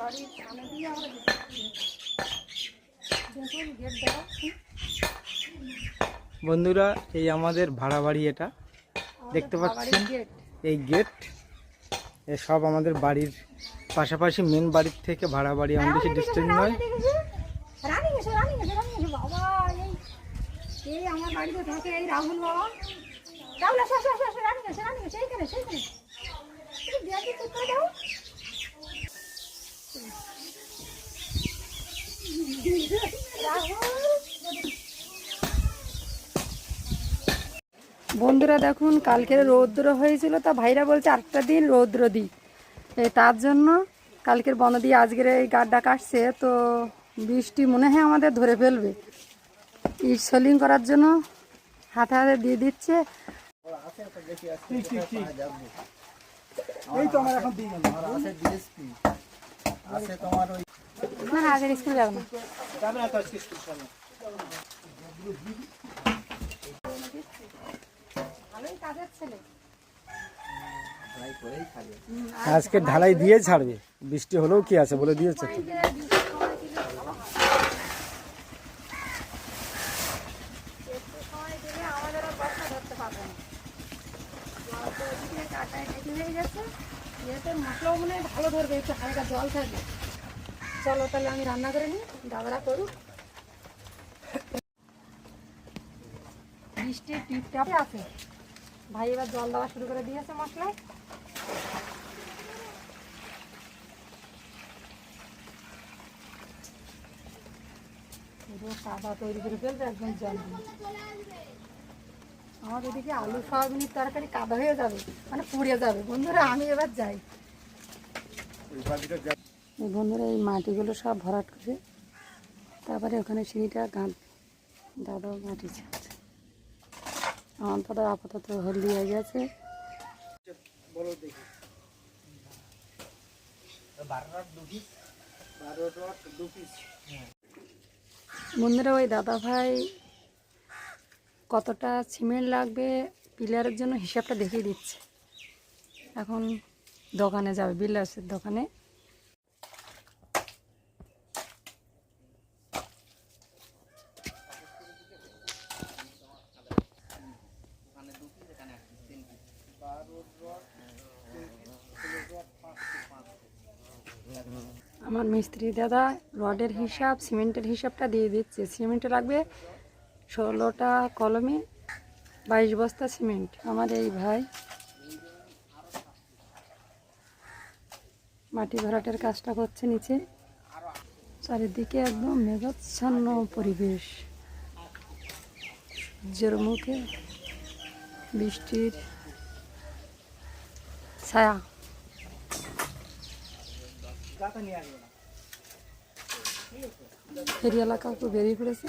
বাড়ির সামনে দিয়ে আমরা দেখুন গেট দেওয়া বন্ধুরা এই আমাদের ভাড়া বাড়ি এটা। দেখতে পাচ্ছেন? এই গেট এ সব আমাদের বাড়ির পাশাপাশি মেন বাড়ির থেকে ভাড়া বাড়ি আমাদের বেশি ডিস্টেন্স নয়। রানিং এসে রানিং এসে রানিং এসে বাবা এই এই আমার বাড়িতে থাকে এই রাহুল বাবা। রাহুল আসো আসো আসো আসো রানিং এসে রানিং এইখানে সেইখানে দেখি দাও বন্ধুরা দেখুন কালকে রৌদ্র হয়েছিল, তা ভাইরা বলছে আটটা দিন রৌদ্র দিই তার জন্য কালকের বন দিয়ে আজকের এই গাড্ডা কাটছে তো বৃষ্টি মনে হয় আমাদের ধরে ফেলবে। ইট সোলিং করার জন্য হাতে হাতে দিয়ে দিচ্ছে। না না আজকের স্কুল যাব না। যাবে না তো আজকে স্কুল সামনে ঢালাই দিয়ে ছাড়বে। বৃষ্টি হলেও কি আছে বলে দিয়েছে। হয়ে মশলাও মনে হয় ভালো ধরবে একটু হালকা জল থাকবে। চলো তাহলে আমি রান্না করে নিই দাদারা করুক। বৃষ্টির টিপটাপে আছে। ভাই এবার জল দেওয়া শুরু করে দিয়েছে মশলায়। কাদা তৈরি করে একদম জল আমার এদিকে আলু সয়াবিনের তরকারি কাদা হয়ে যাবে মানে পুড়ে যাবে। বন্ধুরা, আমি এবার যাই। বন্ধুরা এই মাটিগুলো সব ভরাট করে তারপরে ওখানে সিঁড়িটা গাঁট দাদাও মাটি ছাড়ছে আমার দাদা আপাতত হলদি হয়ে গেছে। বলো দেখি। বন্ধুরা ওই দাদা ভাই কতটা সিমেন্ট লাগবে পিলারের জন্য হিসাবটা দেখিয়ে দিচ্ছে। এখন দোকানে যাবে বিলাসের দোকানে। আমার মিস্ত্রি দাদা রডের হিসাব, সিমেন্টের হিসাবটা দিয়ে দিচ্ছে। সিমেন্টে লাগবে ষোলোটা কলমে, বাইশ বস্তা সিমেন্ট। আমার এই ভাই মাটি ভরাটের কাজটা করছে নিচে। চারিদিকে একদম মেঘাচ্ছন্ন পরিবেশ। সূর্যের মুখে বৃষ্টির ছায়া। গাতা নিয়ে আসবে না। ফেরি এলাকা একটু বেরিয়ে পড়েছে।